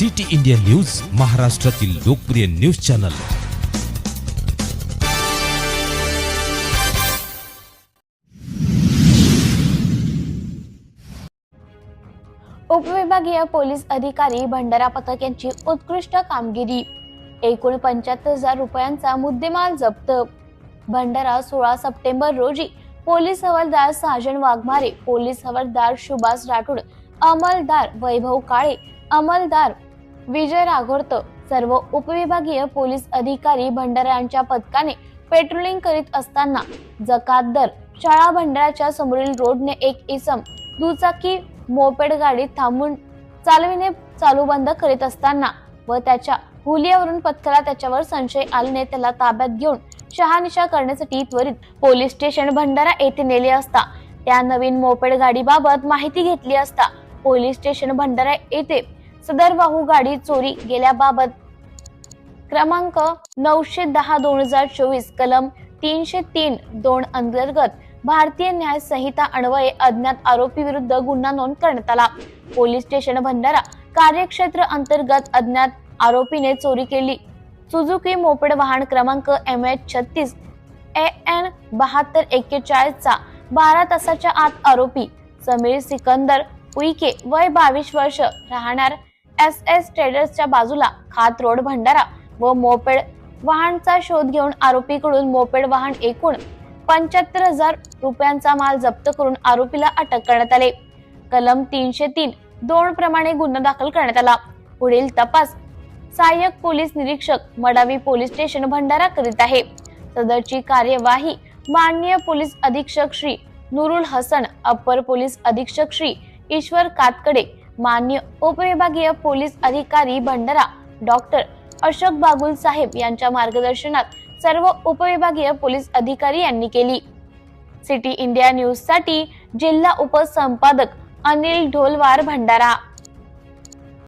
City India news महाराष्ट्रातील लोकप्रिय news channel. उपविभागीय पोलीस अधिकारी भंडारा पथक यांची उत्कृष्ट कामगिरी. एकूण पंच्याहत्तर हजार रुपयांचा मुद्देमाल जप्त. भंडारा सोळा सप्टेंबर रोजी पोलीस हवालदार साजन वाघमारे पोलीस हवालदार सुभाष राठोड अंमलदार वैभव काळे अंमलदार विजय राघोर्त सर्व उपविभागीय पोलीस अधिकारी भंडाऱ्यांच्या पथकाने पेट्रोलिंग करीत असताना जकात दर शाळा भंडाराच्या समोरील रोडने एक इसम दुचाकी मोपेड गाडी थांबून चालविणे चालू बंद करीत असताना व त्याच्या हुलियावरून पथकाला त्याच्यावर संशय आल्याने त्याला ताब्यात घेऊन शहानिशा करण्यासाठी त्वरित पोलीस स्टेशन भंडारा येथे नेले असता. त्या नवीन मोपेड गाडीबाबत माहिती घेतली असता पोलीस स्टेशन भंडारा येथे सदर वाहू गाडी चोरी गेल्याबाबत क्रमांक नऊशे दहा दोन हजार चोवीस कलम तीनशे तीन दोन अंतर्गत भारतीय न्याय संहिता अन्वये अज्ञात आरोपी विरुद्ध गुन्हा नोंद करण्यात आला. पोलीस स्टेशन भंडारा कार्यक्षेत्र अंतर्गत अज्ञात आरोपीने चोरी केली. सुझुकी मोपेड वाहन क्रमांक एम एच छत्तीस ए एन बहात्तर एक्केचाळीसचा बारा तासाच्या आत आरोपी समीर सिकंदर उईके वय बावीस वर्ष राहणार एस एस ट्रेडर्सच्या बाजूला खात रोड भंडारा व मोपेड वाहनचा शोध घेऊन आरोपीकडून मोपेड वाहन एकूण पंच्याहत्तर हजार रुपयांचा माल जप्त करून आरोपीला अटक करण्यात आले. कलम तीनशे तीन दोन प्रमाणे गुन्हा दाखल करण्यात आला. पुढील तपास सहाय्यक पोलीस निरीक्षक मडावी पोलीस स्टेशन भंडारा करीत आहे. सदरची कार्यवाही माननीय पोलीस अधीक्षक श्री नुरुल हसन अप्पर पोलीस अधीक्षक श्री ईश्वर कातकडे मान्य उपविभागीय पोलीस अधिकारी भंडारा डॉक्टर अशोक बागुल साहेब यांच्या मार्गदर्शनात सर्व उपविभागीय पोलीस अधिकारी यांनी केली. सिटी इंडिया न्यूजसाठी जिल्हा उपसंपादक अनिल ढोलवार भंडारा.